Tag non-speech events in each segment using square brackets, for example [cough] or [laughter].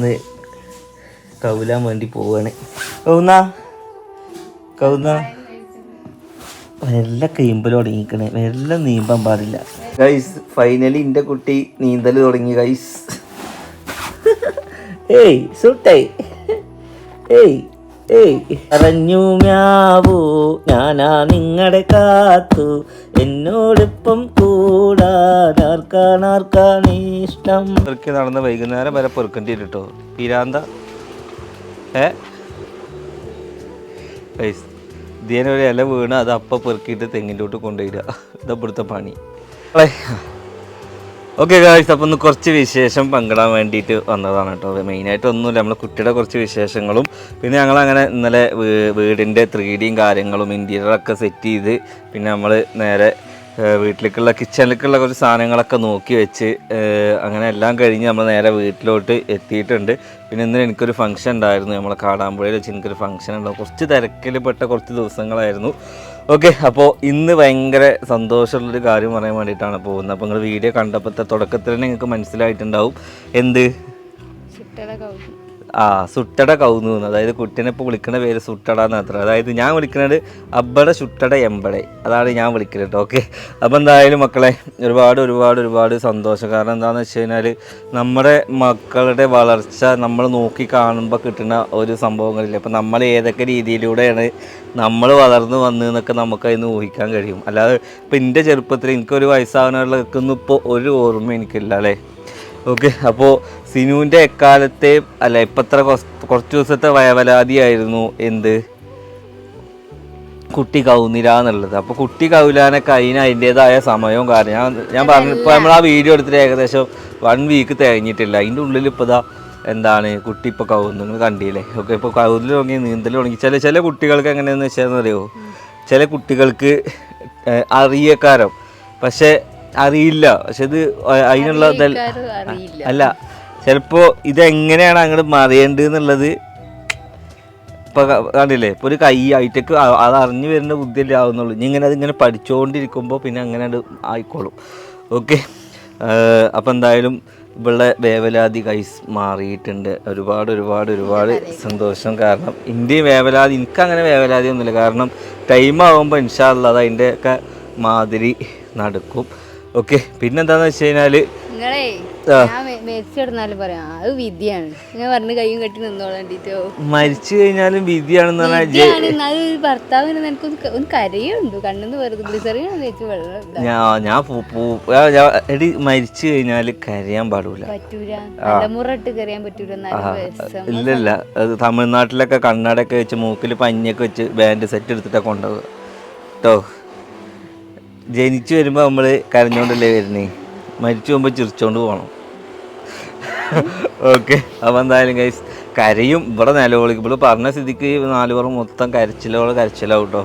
ഇന്ന് കൗലാൻ വേണ്ടി പോവാണ്. കൗന്ന? കൗന്ന? വെല്ല കീമ്പൽ തുടങ്ങിക്കണേ. വെല്ല നീമ്പാൻ പാടില്ല. ഗൈസ് ഫൈനലി എന്റെ കുട്ടി നീന്തൽ തുടങ്ങി ഗൈസ് ഏയ് സുട്ടേ ഏയ് ഏയ് പറഞ്ഞു മ്യാവൂ ഞാനാ നിങ്ങളുടെ കാത്തു. എന്നോടൊപ്പം കൂടാനാർക്കാണാർക്കാണിഷ്ടം ഇറക്കി നടന്ന് വൈകുന്നേരം വരെ പെറുക്കേണ്ടി കേട്ടോ പിരാന്ത. ഏ? ഗൈസ് ഇതിനെ ഒരു ഇല വീണ് അത് അപ്പം പെറുക്കിയിട്ട് തെങ്ങിന്റെ കൊണ്ടുപോയിടുക ഇതാ ഇവിടുത്തെ പണി. ഓക്കെ ഗായ്സ് അപ്പം ഒന്ന് കുറച്ച് വിശേഷം പങ്കിടാൻ വേണ്ടിയിട്ട് വന്നതാണ് കേട്ടോ. മെയിനായിട്ട് ഒന്നുമില്ല. നമ്മളെ കുട്ടിയുടെ കുറച്ച് വിശേഷങ്ങളും പിന്നെ ഞങ്ങൾ അങ്ങനെ ഇന്നലെ വീടിന്റെ ത്രീ ഡിയും കാര്യങ്ങളും ഇന്റീരിയറൊക്കെ സെറ്റ് ചെയ്ത് പിന്നെ നമ്മൾ നേരെ വീട്ടിലേക്കുള്ള കിച്ചണിലേക്കുള്ള കുറച്ച് സാധനങ്ങളൊക്കെ നോക്കി വെച്ച് അങ്ങനെ എല്ലാം കഴിഞ്ഞ് നമ്മൾ നേരെ വീട്ടിലോട്ട് എത്തിയിട്ടുണ്ട്. പിന്നെ ഇന്ന് എനിക്കൊരു ഫംഗ്ഷൻ ഉണ്ടായിരുന്നു. നമ്മളെ കാടാമ്പുഴയിൽ വെച്ച് എനിക്കൊരു ഫംഗ്ഷൻ ഉണ്ടാവും കുറച്ച് തിരക്കിൽ പെട്ട കുറച്ച് ദിവസങ്ങളായിരുന്നു. ഓക്കെ അപ്പോൾ ഇന്ന് ഭയങ്കര സന്തോഷമുള്ളൊരു കാര്യം പറയാൻ വേണ്ടിയിട്ടാണ് പോകുന്നത്. അപ്പോൾ നിങ്ങൾ വീഡിയോ കണ്ടപ്പോഴത്തെ തുടക്കത്തിൽ നിങ്ങൾക്ക് മനസ്സിലായിട്ടുണ്ടാവും. എന്ത്? ആ സുട്ടട കൗന്നു അതായത് കുട്ടീനെ ഇപ്പോൾ വിളിക്കുന്ന പേര് സുട്ടട എന്ന് മാത്രം. അതായത് ഞാൻ വിളിക്കുന്നത് അബ്ബട ചുട്ടട എമ്പടെ. അതാണ് ഞാൻ വിളിക്കുന്നത് കേട്ടോ ഓക്കെ. അപ്പോൾ എന്തായാലും മക്കളെ ഒരുപാട് ഒരുപാട് ഒരുപാട് സന്തോഷം. കാരണം എന്താണെന്ന് വെച്ച് കഴിഞ്ഞാൽ നമ്മുടെ മക്കളുടെ വളർച്ച നമ്മൾ നോക്കി കാണുമ്പോൾ കിട്ടുന്ന ഒരു സംഭവങ്ങളില്ല? അപ്പോൾ നമ്മൾ ഏതൊക്കെ രീതിയിലൂടെയാണ് നമ്മൾ വളർന്നു വന്നതെന്നൊക്കെ നമുക്ക് അതിന് ഊഹിക്കാൻ കഴിയും. അല്ലാതെ ഇപ്പം എന്റെ ചെറുപ്പത്തിൽ എനിക്കൊരു വയസ്സാവുന്നവർക്കൊന്നും ഇപ്പോൾ ഒരു ഓർമ്മ എനിക്കില്ല അല്ലേ ഓക്കെ അപ്പോൾ സിനുവിന്റെ എക്കാലത്തെ അല്ല ഇപ്പത്ര കുറച്ച് ദിവസത്തെ വയവലാതിയായിരുന്നു എന്ത്? കുട്ടി കൗന്നില്ല എന്നുള്ളത്. അപ്പോൾ കുട്ടി കൗലാനൊക്കെ അതിന് അതിന്റെതായ സമയവും കാരണം ഞാൻ ഞാൻ പറഞ്ഞു ഇപ്പോൾ നമ്മൾ ആ വീഡിയോ എടുത്തിട്ട് ഏകദേശം വൺ വീക്ക് തികഞ്ഞിട്ടില്ല. അതിന്റെ ഉള്ളിൽ ഇപ്പോൾ ഇതാ എന്താണ് കുട്ടി ഇപ്പോൾ കൗന്നു നിങ്ങൾ കണ്ടില്ലേ? ഓക്കെ ഇപ്പോൾ കൗതിൽ തുടങ്ങി നീന്തൽ തുടങ്ങി. ചില ചില കുട്ടികൾക്ക് എങ്ങനെയാണെന്ന് വെച്ചാൽ അറിയോ? ചില കുട്ടികൾക്ക് അറിയക്കാരം. പക്ഷെ അറിയില്ല. പക്ഷെ ഇത് അതിനുള്ള അല്ല ചിലപ്പോ ഇതെങ്ങനെയാണ് അങ്ങോട്ട് മറിയേണ്ടത് എന്നുള്ളത് ഇപ്പൊ കണ്ടില്ലേ? ഇപ്പൊ ഒരു കൈ ആയിട്ടേക്ക് അത് അറിഞ്ഞു വരുന്ന ബുദ്ധിയല്ലേ ആവുന്നുള്ളൂ. ഇനി ഇങ്ങനെ അതിങ്ങനെ പഠിച്ചുകൊണ്ടിരിക്കുമ്പോൾ പിന്നെ അങ്ങനെ അത് ആയിക്കോളും. ഓക്കെ? അപ്പം എന്തായാലും ഇവിടെ വേവലാതി കൈസ് മാറിയിട്ടുണ്ട്. ഒരുപാട് ഒരുപാട് ഒരുപാട് സന്തോഷം. കാരണം ഇന്ത്യയും വേവലാതി എനിക്ക് അങ്ങനെ വേവലാതി ഒന്നുമില്ല. കാരണം ടൈം ആകുമ്പോൾ ഇൻഷാല്ല അത് അതിന്റെയൊക്കെ മാതിരി നടക്കും. ഓക്കെ പിന്നെന്താന്ന് വെച്ച് നിങ്ങളെ പറയാം അത് വിധിയാണ്. നിങ്ങൾ പറഞ്ഞ് കൈയും കെട്ടി നിന്നോളാണ്ടിട്ടോ മരിച്ചു കഴിഞ്ഞാലും വിധിയാണെന്ന് പറഞ്ഞാൽ ജെ- വിദ്യയാണ് എന്നാലും ഒരു ഭർത്താവിന് നിനക്ക് ഒന്ന് കരയുണ്ട് കണ്ണെന്ന് വെറുതെ വെള്ളം ഞാൻ എടി മരിച്ചു കഴിഞ്ഞാൽ കരയാൻ പാടില്ല പറ്റൂല. തലമുറട്ട് കരയാൻ പറ്റൂല ഇല്ലല്ല അത് തമിഴ്നാട്ടിലൊക്കെ കണ്ണടയൊക്കെ വെച്ച് മൂക്കിൽ പഞ്ഞൊക്കെ വെച്ച് ബാൻഡ് സെറ്റ് എടുത്തിട്ടാ കൊണ്ടുപോകുക കേട്ടോ ജനിച്ചു വരുമ്പോൾ നമ്മൾ കരഞ്ഞോണ്ടല്ലേ വരുന്നേ? മരിച്ചു പോകുമ്പോൾ ചിരിച്ചോണ്ട് പോകണം ഓക്കെ. അപ്പോൾ എന്തായാലും ഗൈസ് കരയും. ഇവിടെ നിലവിളിക്കും ഇവിടെ പറഞ്ഞ സ്ഥിതിക്ക് നാല് പേർ മൊത്തം കരച്ചിലോളം കരച്ചിലാവും കേട്ടോ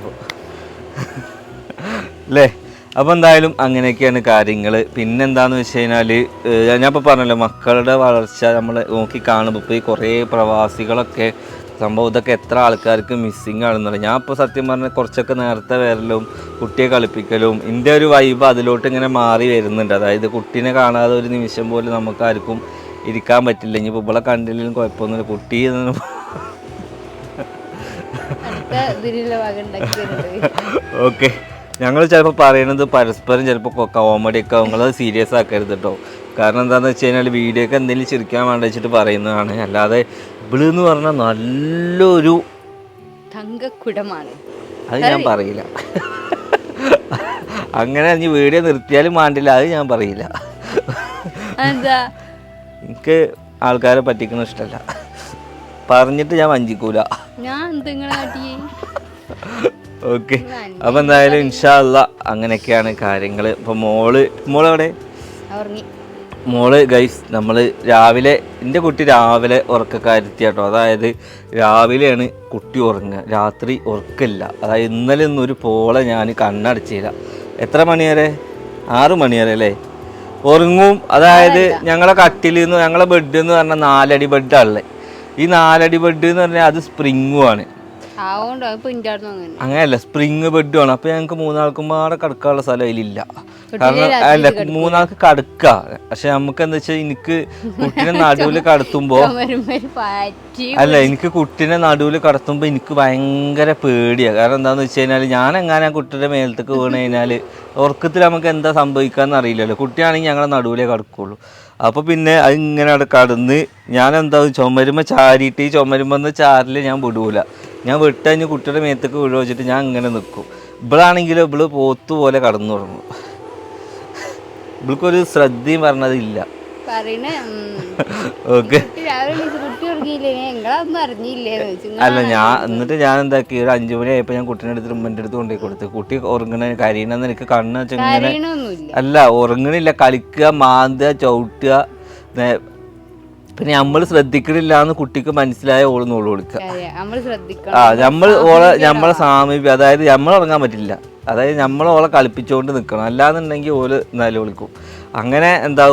അല്ലേ അപ്പോൾ എന്തായാലും അങ്ങനെയൊക്കെയാണ് കാര്യങ്ങൾ പിന്നെന്താന്ന് വെച്ച് കഴിഞ്ഞാൽ ഞാനിപ്പോൾ പറഞ്ഞല്ലോ മക്കളുടെ വളർച്ച നമ്മൾ നോക്കി കാണുമ്പോൾ ഇപ്പോൾ ഈ കുറേ പ്രവാസികളൊക്കെ സംഭവം ഇതൊക്കെ എത്ര ആൾക്കാർക്ക് മിസ്സിങ് ആണെന്നുള്ളത്. ഞാൻ ഇപ്പോൾ സത്യം പറഞ്ഞാൽ കുറച്ചൊക്കെ നേരത്തെ വരലും കുട്ടിയെ കളിപ്പിക്കലും എന്റെ ഒരു വൈബ് അതിലോട്ട് ഇങ്ങനെ മാറി വരുന്നുണ്ട്. അതായത് കുട്ടീനെ കാണാതെ ഒരു നിമിഷം പോലും നമുക്കാർക്കും ഇരിക്കാൻ പറ്റില്ല. ഇനിയിപ്പോൾ ഇവിടെ കണ്ടില്ലെങ്കിലും കുഴപ്പമൊന്നുമില്ല. കുട്ടി എന്ന് ഓക്കെ ഞങ്ങൾ ചിലപ്പോൾ പറയുന്നത് പരസ്പരം ചിലപ്പോൾ കോമഡി ഒക്കെ നിങ്ങളത് സീരിയസ് ആക്കരുത് കേട്ടോ കാരണം എന്താണെന്ന് വെച്ച് കഴിഞ്ഞാൽ വീഡിയോ ഒക്കെ എന്തെങ്കിലും ചിരിക്കാൻ വേണ്ട വെച്ചിട്ട് പറയുന്നതാണ്. അല്ലാതെ ഇവൾ എന്ന് പറഞ്ഞാൽ നല്ലൊരു തങ്കക്കുടമാണ്. അത് ഞാൻ പറയില്ല. അങ്ങനെ ഇനി വീഡിയോ നിർത്തിയാലും വേണ്ടില്ല അത് ഞാൻ പറയില്ല. എനിക്ക് ആൾക്കാരെ പറ്റിക്കുന്ന ഇഷ്ടല്ല. പറഞ്ഞിട്ട് ഞാൻ വഞ്ചിക്കൂല. ഓക്കെ. അപ്പം എന്തായാലും ഇൻഷാല്ല അങ്ങനെയൊക്കെയാണ് കാര്യങ്ങൾ ഇപ്പം മോൾ മോളെവിടെ? മോൾ ഗൈസ് നമ്മൾ രാവിലെ എന്റെ കുട്ടി രാവിലെ ഉറക്കക്കാരുത്തി കേട്ടോ അതായത് രാവിലെയാണ് കുട്ടി ഉറങ്ങുക. രാത്രി ഉറക്കില്ല. അതായത് ഇന്നലെ ഒന്നും ഒരു പോളെ ഞാൻ കണ്ണടച്ചില്ല എത്ര മണി വരെ ആറ് മണി വരെ അല്ലേ? ഉറങ്ങും. അതായത് ഞങ്ങളെ കട്ടിൽ നിന്ന് ഞങ്ങളെ ബെഡ് എന്ന് പറഞ്ഞാൽ നാലടി ബെഡാണല്ലേ ഈ നാലടി ബെഡ് എന്ന് പറഞ്ഞാൽ അത് സ്പ്രിങ്ങും ആണ് ആവോണ്ടോ ഇപ്പൊ ഇന്റെ അടുത്ത് അങ്ങനെ അങ്ങനെയല്ല സ്പ്രിങ് ബെഡുമാണ് അപ്പോൾ ഞങ്ങൾക്ക് മൂന്നാൾക്കും പാടെ കിടക്കാനുള്ള സ്ഥലം അതിലില്ല കാരണം അല്ല മൂന്നാൾക്ക് കടുക്ക. പക്ഷെ നമുക്ക് എന്താ വെച്ചാൽ എനിക്ക് കുട്ടിനെ [laughs] നടുവിൽ കടത്തുമ്പോ അല്ല എനിക്ക് കുട്ടിനെ നടുവിൽ കടത്തുമ്പോ എനിക്ക് ഭയങ്കര പേടിയാണ് കാരണം എന്താന്ന് വെച്ച് കഴിഞ്ഞാൽ ഞാൻ എങ്ങനെ കുട്ടിയുടെ മേലത്തേക്ക് വീണ് കഴിഞ്ഞാൽ ഉറക്കത്തിൽ നമുക്ക് എന്താ സംഭവിക്കാന്ന് അറിയില്ലല്ലോ. കുട്ടിയാണെങ്കിൽ ഞങ്ങളെ നടുവിലേ കടക്കുള്ളൂ. അപ്പൊ പിന്നെ അത് ഇങ്ങനെ കടന്ന് ഞാൻ എന്താ ചുമരുമ്പ ചാരിയിട്ട് ഈ ചുമരുമ്പെന്ന് ചാരിൽ ഞാൻ വിടൂല. ഞാൻ വിട്ടഞ്ഞ് കുട്ടിയുടെ മേത്തേക്ക് വീഴ വെച്ചിട്ട് ഞാൻ ഇങ്ങനെ നിൽക്കും ഇവളാണെങ്കിലും ഇവൾ പോത്തുപോലെ കടന്നു തുടങ്ങും ഇവൾക്കൊരു ശ്രദ്ധയും പറഞ്ഞതില്ല [laughs] ഓക്കെ. അല്ല ഞാൻ എന്നിട്ട് ഞാൻ എന്താക്കി? ഒരു അഞ്ചു മണി ആയപ്പോ ഞാൻ കുട്ടീനെ എടുത്ത് ഉമ്മന്റെ അടുത്ത് കൊണ്ടുപോയി കൊടുത്തു. കുട്ടി ഉറങ്ങണ കരീണെന്ന് എനിക്ക് കണ്ണ് കരയണമൊന്നുമില്ല അല്ല ഉറങ്ങണില്ല. കളിക്കുക മാന്തുക ചവിട്ടുക പിന്നെ നമ്മൾ ശ്രദ്ധിക്കണില്ല എന്ന് കുട്ടിക്ക് മനസ്സിലായ ഓൾ നോൾ കൊടുക്കുക ആ നമ്മൾ ഓളെ നമ്മളെ സാമീപ്യം അതായത് നമ്മൾ ഉറങ്ങാൻ പറ്റില്ല. അതായത് നമ്മൾ ഓളെ കളിപ്പിച്ചുകൊണ്ട് നിൽക്കണം അല്ലാന്നുണ്ടെങ്കിൽ ഓൽ നില വിളിക്കും. അങ്ങനെ എന്താ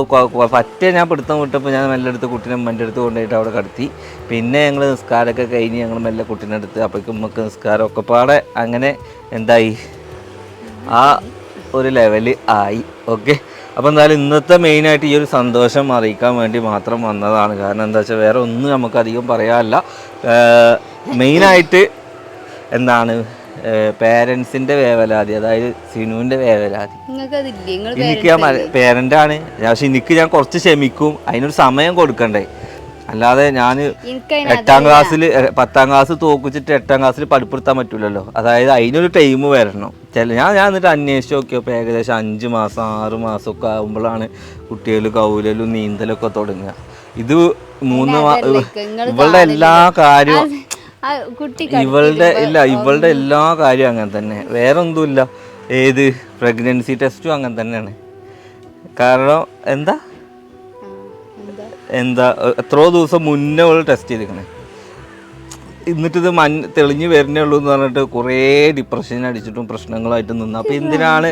പറ്റേ ഞാൻ പിടുത്തം വിട്ടപ്പോൾ ഞാൻ മെല്ലെ എടുത്ത് കുട്ടീനെ മെല്ലെ അടുത്ത് കൊണ്ടുപോയിട്ട് അവിടെ കടത്തി. പിന്നെ ഞങ്ങൾ നിസ്കാരമൊക്കെ കഴിഞ്ഞ് ഞങ്ങൾ മെല്ലെ കുട്ടീനെ എടുത്ത് അപ്പോഴേക്കും നമുക്ക് നിസ്കാരം ഒക്കെ പാടെ അങ്ങനെ എന്തായി? ആ ഒരു ലെവൽ ആയി. ഓക്കെ അപ്പോൾ എന്തായാലും ഇന്നത്തെ മെയിനായിട്ട് ഈ ഒരു സന്തോഷം അറിയിക്കാൻ വേണ്ടി മാത്രം വന്നതാണ്. കാരണം എന്താ വെച്ചാൽ വേറെ ഒന്നും നമുക്കധികം പറയാനില്ല. മെയിനായിട്ട് എന്താണ്? പേരൻസിന്റെ വേവലാതി അതായത് സിനുവിന്റെ വേവലാതി. എനിക്ക് ഞാൻ പേരന്റ് ആണ് പക്ഷെ എനിക്ക് ഞാൻ കുറച്ച് ക്ഷമിക്കും. അതിനൊരു സമയം കൊടുക്കണ്ടേ. അല്ലാതെ ഞാൻ എട്ടാം ക്ലാസ്സിൽ പത്താം ക്ലാസ് തോക്കിച്ചിട്ട് എട്ടാം ക്ലാസ്സിൽ പഠിപ്പെടുത്താൻ പറ്റില്ലല്ലോ അതായത് അതിനൊരു ടൈം വരണം. ചില ഞാൻ ഞാൻ എന്നിട്ട് അന്വേഷിച്ച് നോക്കിയപ്പോൾ ഏകദേശം അഞ്ച് മാസം ആറ് മാസമൊക്കെ ആകുമ്പോഴാണ് കുട്ടികൾ കൗലലും നീന്തലൊക്കെ തുടങ്ങുക. ഇത് മൂന്ന് മാ- ഇവളുടെ എല്ലാ കാര്യവും കുട്ടി ഇവളുടെ ഇല്ല ഇവളുടെ എല്ലാ കാര്യവും അങ്ങനെ തന്നെ. വേറെ ഒന്നുമില്ല ഏത് പ്രഗ്നൻസി ടെസ്റ്റും അങ്ങനെ തന്നെയാണ്. കാരണം എന്താ? എന്താ എത്രയോ ദിവസം മുന്നേ അവൾ ടെസ്റ്റ് ചെയ്തിരിക്കണേ. എന്നിട്ടിത് ഇത് തെളിഞ്ഞു വരുന്നേ ഉള്ളൂ എന്ന് പറഞ്ഞിട്ട് കുറേ ഡിപ്രഷൻ അടിച്ചിട്ടും പ്രശ്നങ്ങളായിട്ട് നിന്ന്. അപ്പൊ എന്തിനാണ്?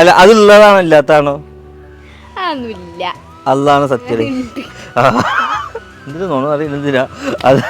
അല്ല അതുള്ളതാണോ ഇല്ലാത്താണോ അതൊന്നുമില്ല. അതാണ് സത്യം. എന്തിനാ തോന്നുന്നു അറിയില്ല എന്തിനാ? അത്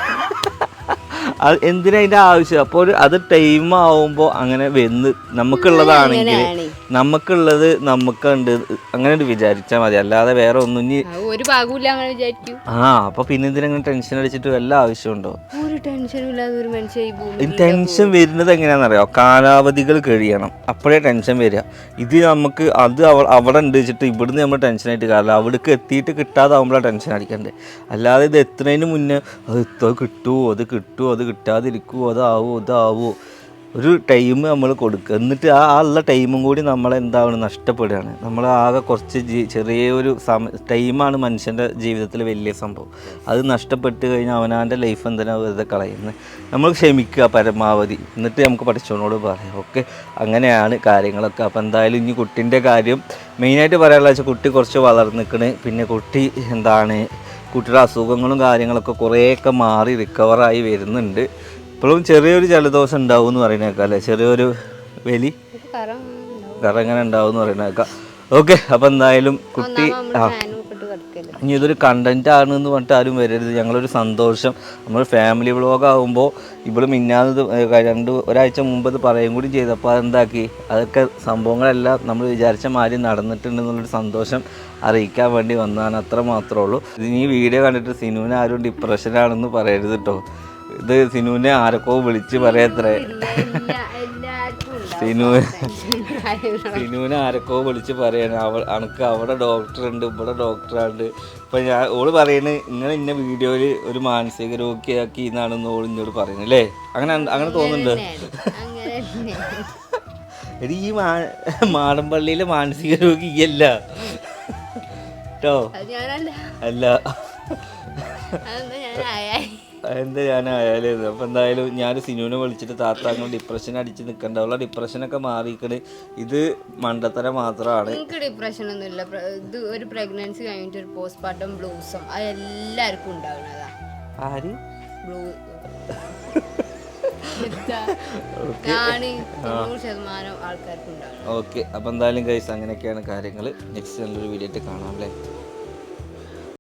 അത് എന്തിനാ അതിന്റെ ആവശ്യം അപ്പോൾ ഒരു അത് ടൈം ആവുമ്പോൾ അങ്ങനെ വെന്ന് നമുക്കുള്ളതാണെങ്കിൽ. നമുക്കുള്ളത് നമുക്കുണ്ട്. അങ്ങനെ ഒരു വിചാരിച്ചാൽ മതി. അല്ലാതെ വേറെ ഒന്നും ഇനി ആ, ഒരു ഭാഗമില്ല അങ്ങനെ വിചാരിക്കും. ആ അപ്പൊ പിന്നെ എന്തിനങ്ങനെ ടെൻഷൻ അടിച്ചിട്ട് വല്ല ആവശ്യമുണ്ടോ ഒരു ടെൻഷനും ഇല്ലാതെ ഒരു മനുഷ്യ ഈ ഭൂമി ടെൻഷൻ വരുന്നത് എങ്ങനെയാണെന്നറിയോ കാലാവധികൾ കഴിയണം. അപ്പോഴേ ടെൻഷൻ വരിക. ഇത് നമുക്ക് അത് അവ അവിടെ ഉണ്ട് വെച്ചിട്ട് ഇവിടുന്ന് നമ്മൾ ടെൻഷനായിട്ട് കാരണം അവിടേക്ക് എത്തിയിട്ട് കിട്ടാതാവുമ്പോഴാണ് ടെൻഷൻ അടിക്കണ്ടേ. അല്ലാതെ ഇത് എത്തുന്നതിന് മുന്നേ അത് എത്തോ കിട്ടുമോ അത് കിട്ടുമോ അത് കിട്ടാതിരിക്കുമോ അതാവോ ഇതാവോ ഒരു ടൈം നമ്മൾ കൊടുക്കുക എന്നിട്ട് ആ ഉള്ള ടൈമും കൂടി നമ്മൾ നമ്മളെന്താണ് നഷ്ടപ്പെടുകയാണ്. നമ്മൾ ആകെ കുറച്ച് ജീ ചെറിയൊരു സമ ടൈമാണ് മനുഷ്യന്റെ ജീവിതത്തിൽ വലിയ സംഭവം. അത് നഷ്ടപ്പെട്ട് കഴിഞ്ഞാൽ അവനാന്റെ ലൈഫ് എന്തിനാ വെറുതെ കളയുന്നത് നമ്മൾ ക്ഷമിക്കുക പരമാവധി. എന്നിട്ട് നമുക്ക് പഠിച്ചവനോട് പറയാം ഓക്കെ അങ്ങനെയാണ് കാര്യങ്ങളൊക്കെ. അപ്പോൾ എന്തായാലും ഇനി കുട്ടീന്റെ കാര്യം മെയിനായിട്ട് പറയാനുള്ള വെച്ചാൽ കുട്ടി കുറച്ച് വളർന്നു വളർന്നിക്കണ്. പിന്നെ കുട്ടി എന്താണ്? കുട്ടിയുടെ അസുഖങ്ങളും കാര്യങ്ങളൊക്കെ കുറേയൊക്കെ മാറി റിക്കവറായി വരുന്നുണ്ട്. ഇപ്പോഴും ചെറിയൊരു ജലദോഷം ഉണ്ടാവും എന്ന് പറയുന്നേക്കാം അല്ലേ? ചെറിയൊരു വലി. കറങ്ങനെ ഉണ്ടാവും. കാരണം എങ്ങനെ ഉണ്ടാവും എന്ന് പറയുന്നേക്കാം ഓക്കെ അപ്പം എന്തായാലും കുട്ടി കിടക്കല്ലേ ഇനി ഇതൊരു കണ്ടന്റ് ആണ് എന്ന് പറഞ്ഞിട്ട് ആരും വരരുത്. ഞങ്ങളൊരു സന്തോഷം. നമ്മൾ ഫാമിലി വ്ളോഗ് ആകുമ്പോൾ ഇവിടെ മിന്നാന്ന് രണ്ട് ഒരാഴ്ച മുമ്പ് ഇത് പറയും കൂടി ചെയ്തപ്പോൾ അതെന്താക്കി? അതൊക്കെ സംഭവങ്ങളെല്ലാം നമ്മൾ വിചാരിച്ച മാതിരി നടന്നിട്ടുണ്ടെന്നുള്ളൊരു സന്തോഷം അറിയിക്കാൻ വേണ്ടി വന്നതാണ്. അത്ര മാത്രമേ ഉള്ളൂ. ഇനി ഈ വീഡിയോ കണ്ടിട്ട് സിനുവിന് ആരും ഡിപ്രഷനാണെന്ന് പറയരുത് കേട്ടോ ഇത് സിനുവിനെ ആരൊക്കെ വിളിച്ച് പറയത്രേ. സിനു. സിനുവിനെ ആരൊക്കെ വിളിച്ച് പറയാണ്. അവൾ അനക്ക് അവിടെ ഡോക്ടറുണ്ട് ഇവിടെ ഡോക്ടറുണ്ട് ഇപ്പൊ ഞാൻ ഓൾ പറയണ് നിങ്ങൾ ഇന്ന വീഡിയോയിൽ ഒരു മാനസിക രോഗിയാക്കി എന്നാണെന്ന് ഓൾ ഇന്നോട് പറയുന്നത് അല്ലേ? അങ്ങനെ അങ്ങനെ തോന്നുന്നുണ്ട്. എടി ഈ മാ മാടമ്പള്ളിയിലെ മാനസിക രോഗി അല്ല. കേട്ടോ അല്ല. എന്താ ഞാനായാലും അപ്പം എന്തായാലും ഞാൻ സിനുവിനെ വിളിച്ചിട്ട് താത്ത അങ്ങനെ ഡിപ്രഷൻ അടിച്ച് നിൽക്കണ്ട അവളെ ഡിപ്രഷനൊക്കെ മാറിയിക്കണ് ഇത് മണ്ടത്തര മാത്രമാണ് എനിക്ക് ഡിപ്രഷൻ ഒന്നുമില്ല. ഇത് ഒരു പ്രഗ്നൻസി കഴിഞ്ഞിട്ട് ഒരു പോസ്റ്റ്മോർട്ടം ബ്ലൂസും അത് എല്ലാവർക്കും ഉണ്ടാവുന്നതാ. ആര്? ബ്ലൂ ഓക്കെ അപ്പം എന്തായാലും കൈസ് അങ്ങനെയൊക്കെയാണ് കാര്യങ്ങൾ നെക്സ്റ്റ് നല്ലൊരു വീഡിയോ ആയിട്ട് കാണാം അല്ലേ?